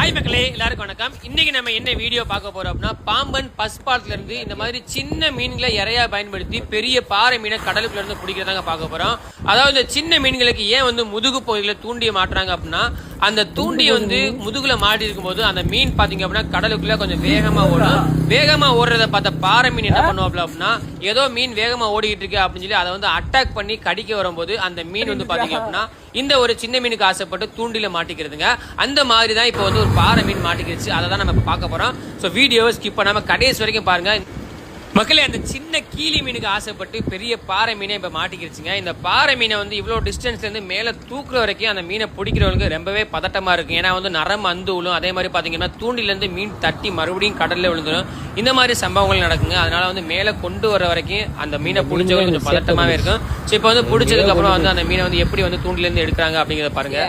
Hi மக்களே எல்லாருக்கும் வணக்கம். இன்னைக்கு நம்ம என்ன வீடியோ பார்க்க போறோம் அப்படின்னா பாம்பன் பஸ்பாலத்துல இருந்து இந்த மாதிரி சின்ன மீன்களை இறையா பயன்படுத்தி பெரிய பாறை மீனை கடலுக்குள்ள இருந்து பிடிக்கிறதாங்க பார்க்க போறோம். அதாவது இந்த சின்ன மீன்களுக்கு ஏன் வந்து முதுகு பகுதியில் தூண்டி மாட்டுறாங்க அப்படின்னா அந்த தூண்டி வந்து முதுகுல மாட்டி இருக்கும்போது அந்த மீன் பாத்தீங்க அப்படின்னா கடலுக்குள்ள கொஞ்சம் வேகமா ஓடும். வேகமா ஓடுறத பார்த்த பாறை மீன் என்ன பண்ணுவாப்ல அப்படின்னா ஏதோ மீன் வேகமா ஓடிக்கிட்டு இருக்கு அப்படின்னு சொல்லி அதை வந்து அட்டாக் பண்ணி கடிக்க வரும்போது அந்த மீன் வந்து பாத்தீங்க அப்படின்னா இந்த ஒரு சின்ன மீனுக்கு ஆசைப்பட்டு தூண்டில மாட்டிக்கிறதுங்க. அந்த மாதிரி தான் இப்போ வந்து ஒரு பாறை மீன் மாட்டிக்கிடுச்சு அதை தான் நம்ம பார்க்க போறோம். ஸோ வீடியோவை ஸ்கிப் பண்ணாம கடைசி வரைக்கும் பாருங்க. மக்களே அந்த சின்ன கீழி மீனுக்கு ஆசைப்பட்டு பெரிய பாறை மீனை இப்போ மாட்டிக்கிடுச்சுங்க இந்த பாறை மீனை வந்து இவ்வளோ டிஸ்டன்ஸ்லேருந்து மேலே தூக்குற வரைக்கும் அந்த மீனை பிடிக்கிறவங்களுக்கு ரொம்பவே பதட்டமாக இருக்கும். ஏன்னா வந்து நரம் அந்து விழும் அதே மாதிரி பார்த்தீங்கன்னா தூண்டிலேருந்து மீன் தட்டி மறுபடியும் கடலில் விழுந்துடும் இந்த மாதிரி சம்பவங்கள் நடக்குங்க. அதனால வந்து மேலே கொண்டு வர வரைக்கும் அந்த மீனை பிடிச்சவங்க கொஞ்சம் பதட்டமாகவே இருக்கும். ஸோ இப்போ வந்து பிடிச்சதுக்கு அப்புறம் வந்து அந்த மீனை வந்து எப்படி வந்து தூண்டிலேருந்து எடுக்கிறாங்க அப்படிங்கிறத பாருங்க.